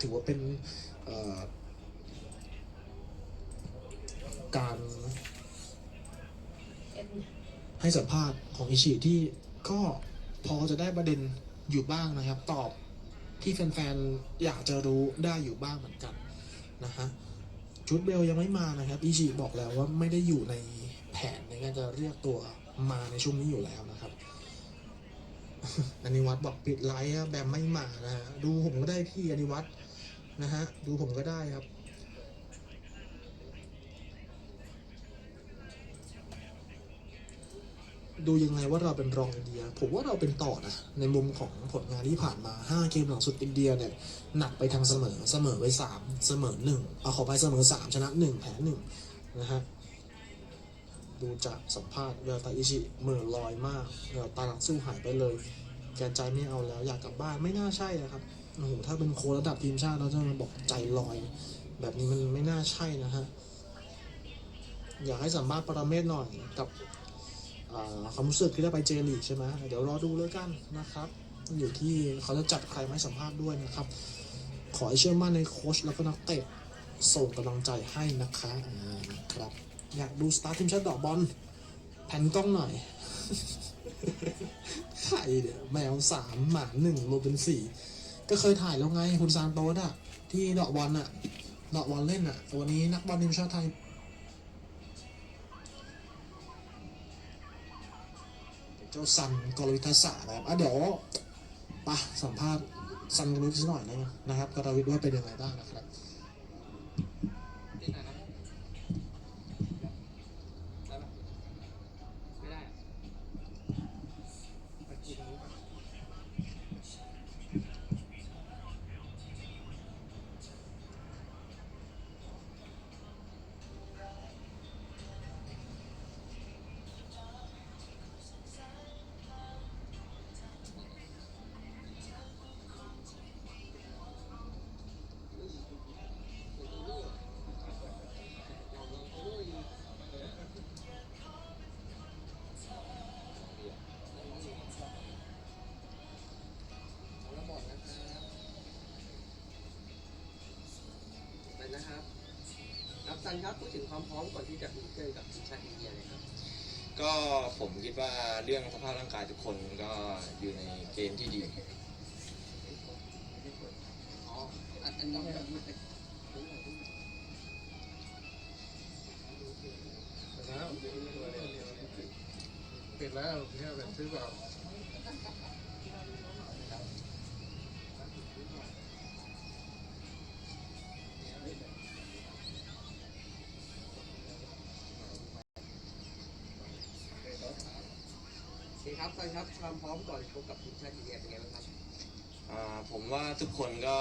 ถือว่าเป็นการให้สัมภาษณ์ของอิชิที่ก็พอจะได้ประเด็นอยู่บ้างนะครับ ตอบที่แฟนๆ อยากจะรู้ได้อยู่บ้างเหมือนกันนะฮะชุดเบลยังไม่มานะครับอิชิบอกแล้วว่าไม่ได้อยู่ในแผนในการจะเรียกตัวมาในช่วงนี้อยู่แล้วนะครับอนิวัตบอกปิดไลฟ์แบมไม่มานะฮะดูผมก็ได้พี่อนิวัตร นะฮะ ดูผมก็ได้ครับ ดูยังไงว่าเราเป็นรองอินเดีย ผมว่าเราเป็นต่อนะ ในมุมของผลงานที่ผ่านมา 5 เกมหลังสุดอินเดียเนี่ย หนักไปทางเสมอเสมอไป 3 เสมอ1เอาขอไปเสมอ 3 ชนะ 1 แพ้1นะฮะดูจากสัมภาษณ์เวลตาอิชิเหมือลอยมากเวลตาหลังสู้หายไปเลย แกใจไม่เอาแล้วอยากกลับบ้านไม่น่าใช่นะครับ โอ้โหถ้าเป็นโค้ชระดับทีมชาติเราจะมาบอกใจลอย แบบนี้มันไม่น่าใช่นะฮะ อยากให้สัมภาษณ์ปรเมศหน่อยกับความรู้สึกที่ได้ไปเจลีกใช่ไหมเดี๋ยวรอดูแล้วกันนะครับ อยู่ที่เขาจะจัดใครมาให้สัมภาษณ์ด้วยนะครับ ขอให้เชื่อมั่นในโค้ชแล้วก็นักเตะส่งกำลังใจให้นะคะนะครับ อยากดูสตาร์ทีมชาติดอกบอลแผ่นกล้องหน่อยถ่เดี๋ยวแมวสามหมาหนึ่งรวมเป็นสี่ ก็เคยถ่ายแล้วไงคุณซานโตสอะที่ดอกบอลอะดอกบอลเล่นอะวันนี้นักบอลทีมชาติไทยเจ้าซันกรวิทาศาสตร์นะครับอะเดี๋ยวไปะสัมภาษณ์ซันกรวิทสักหน่อยนะนะครับกรวิทว่าเป็นยังไงบ้างนะครับ ซันครับพูดถึงความพร้อมก่อนที่จะอุ่นเครื่องกับทีมชาติอินเดียเลยครับก็ผมคิดว่าเรื่องสภาพร่างกายทุกคนก็อยู่ในเกณฑ์ที่ดีอ๋ออันอันนี้แบบแล้วปิดแล้วเนี่ยเป็นซื้อเปล่า โอเคครับซันครับความพร้อมก่อนชกกับทีมชาติอินเดียเป็นไงบ้างครับอ่าผมว่าทุกคนก็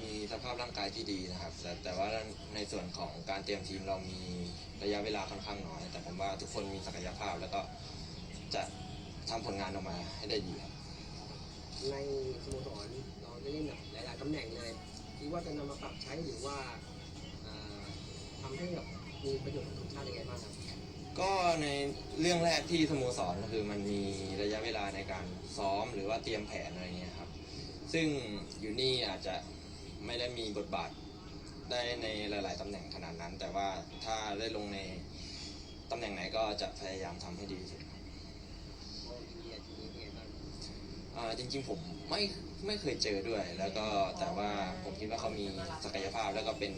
มีสภาพร่างกายที่ดีนะครับ แต่แต่ว่าในส่วนของการเตรียมทีมเรามีระยะเวลาค่อนข้างน้อย แต่ผมว่าทุกคนมีศักยภาพแล้วก็จะทำผลงานออกมาให้ได้ดีครับ ในสโมสรเราได้เล่นแบบหลายๆตำแหน่งเลยคิดว่าจะนำมาปรับใช้หรือว่าอ่าทำให้แบบมีประโยชน์กับทีมชาติยังไงบ้างครับ ก็ในเรื่องแรกที่สโมสรก็คือมันมีระยะเวลาในการซ้อมหรือว่าเตรียมแผนอะไรเงี้ยครับ ซึ่งอยู่นี่อาจจะไม่ได้มีบทบาทได้ในหลาย ๆตำแหน่งขนาดนั้น แต่ว่าถ้าได้ลงในตำแหน่งไหนก็จะพยายามทำให้ดีที่สุดครับว่าอินเดียทีนี้เป็นไงบ้างอ่าจริงๆผมไม่ไม่เคยเจอด้วย แล้วก็แต่ว่าผมคิดว่าเขามีศักยภาพแล้วก็เป็น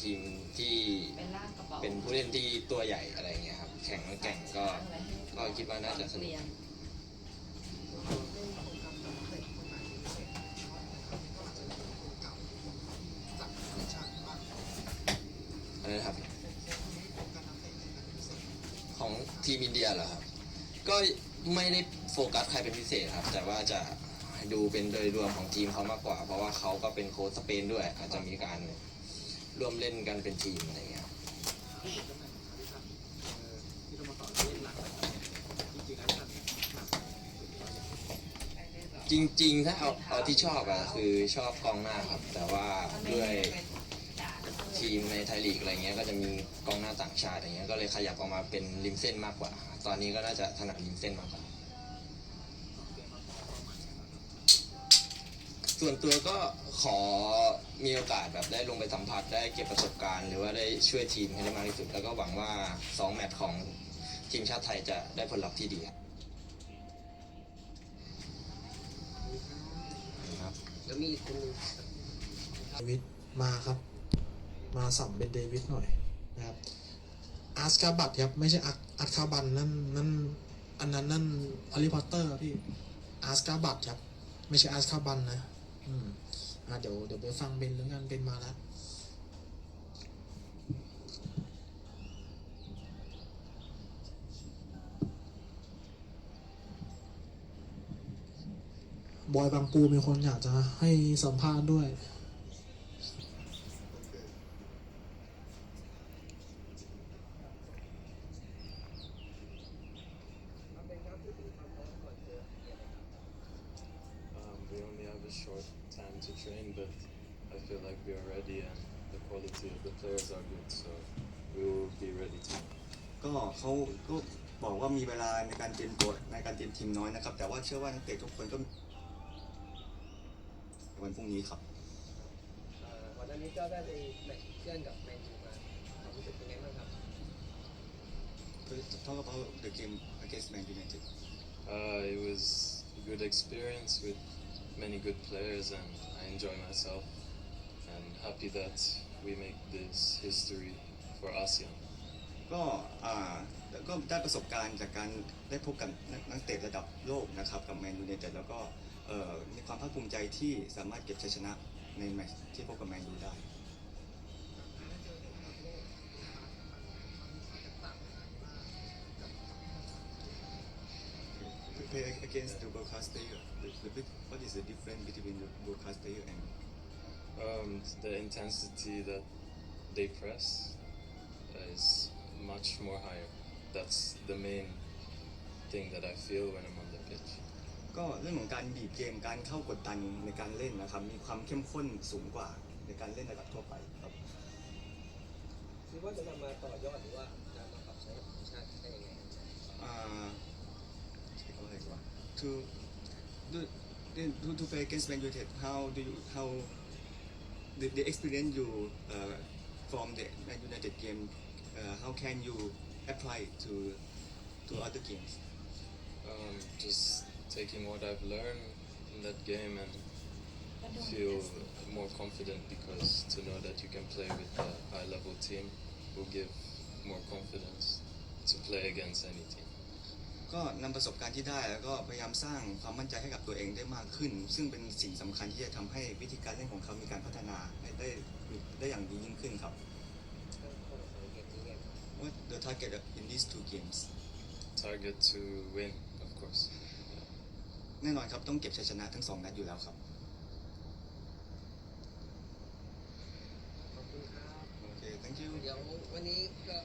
ทีมที่เป็นลากกระเป๋าเป็นผู้เล่นที่ตัวใหญ่อะไรเงี้ยครับ แข่งแก่งก็ก็คิดว่าน่าจะสนุกเรียนอะไรนครับ ของทีมอินเดียเหรอครับ ก็ไม่ได้โฟกัสใครเป็นพิเศษครับ แต่ว่าจะดูเป็นโดยรวมของทีมเขามากกว่า เพราะว่าเขาก็เป็นโค้ชสเปนด้วย อาจจะมีการร่วมเล่นกันเป็นทีมอะไรเงี้ยครับ ที่สโมสรเล่นหลักจริงๆแล้วท่าน จริงๆ ถ้าเอาเอาที่ชอบอะคือชอบกองหน้าครับ แต่ว่าด้วยทีมในไทยลีกอะไรเงี้ยก็จะมีกองหน้าต่างชาติอย่างเงี้ยก็เลยขยับออกมาเป็นริมเส้นมากกว่า ตอนนี้ก็น่าจะถนัดริมเส้นมากกว่า ส่วนตัวก็ขอมีโอกาสแบบได้ลงไปสัมผัสได้เก็บประสบการณ์ หรือว่าได้ช่วยทีมให้ได้มากที่สุด แล้วก็หวังว่า 2 แมตช์ของทีมชาติไทยจะได้ผลลัพธ์ที่ดีครับ แล้วมีอีกคนหนึงเดวิดมาครับ มาสัมเป็นเดวิดหน่อยนะครับอาร์สคาบัตครับไม่ใช่อาร์อาร์คาบันนั่นนั่นอันนั้นนั่นอลิพอตเตอร์พี่อาร์สคาบัตครับ ไม่ใช่อาร์สคาบันนะ อืมอ่าเดี๋ยวเดี๋ยวไปฟังเบนแล้วกันเบนมาแล้ว บอยบางปูมีคนอยากจะให้สัมภาษณ์ด้วยครับเป็นครับพูดถึงความพร้อมก่อนเจอเกมนะครับ Um, we only have a short time to train, but I feel like we are ready and the quality of the players are good, so we will be ready to. ก็เขาก็บอกว่ามีเวลาในการเตรียมตัวในการเตรียมทีมน้อยนะครับ แต่ว่าเชื่อว่านักเตะทุกคนก็ วันพรุ่งนี้ครับเอ่อวันนั้นนี้ก็ได้ไปแมตช์เพื่อนกับแมนยูมาความรู้สึกเป็นไงบ้างครับ Talk about the game against Man United Uh, it was a good experience with many good players, and I enjoy myself. And happy that we make this history for ASEAN. ก็อ่าแล้วก็ได้ประสบการณ์จากการได้พบกับนักนักเตะระดับโลกนะครับกับแมนยูไนเต็ดแล้วก็เอ่อ มีความภาคภูมิใจที่สามารถเก็บชัยชนะในแมตช์ที่พบกับแมนยูได้ Play against the broadcast player. The, the, big- what is the difference between the broadcast player and Um, the intensity that they press is much more higher. That's the main thing that I feel when I'm on the pitch. ก็เรื่องของการบีบเกมการเข้ากดดันในการเล่นนะครับ มีความเข้มข้นสูงกว่าในการเล่นระดับทั่วไปครับคิดว่าจะนำมาต่อยอดหรือว่าจะมาปรับใช้กับทีมชาติได้ยังไงครับอ่าใช้คำว่าอะไรดีวะ to to to to play against Man United how do you how the the experience you uh, from the Man United game uh, how can you apply it to to other games Um, just taking what I've learned in that game and feel more confident because to know that you can play with a high level team will give more confidence to play against any team. ก็นำประสบการณ์ที่ได้แล้วก็พยายามสร้างความมั่นใจให้กับตัวเองได้มากขึ้น ซึ่งเป็นสิ่งสำคัญที่จะทำให้วิธีการเล่นของเขามีการพัฒนาได้ได้ได้อย่างดียิ่งขึ้นครับตั้งเป้าหมายในเกมนี้ไงครับ What the target in these two games Target to win, of course. แน่นอนครับต้องเก็บชัยชนะทั้งสองนัดอยู่แล้วครับขอบคุณครับโอเค thank you เดี๋ยววันนี้ก็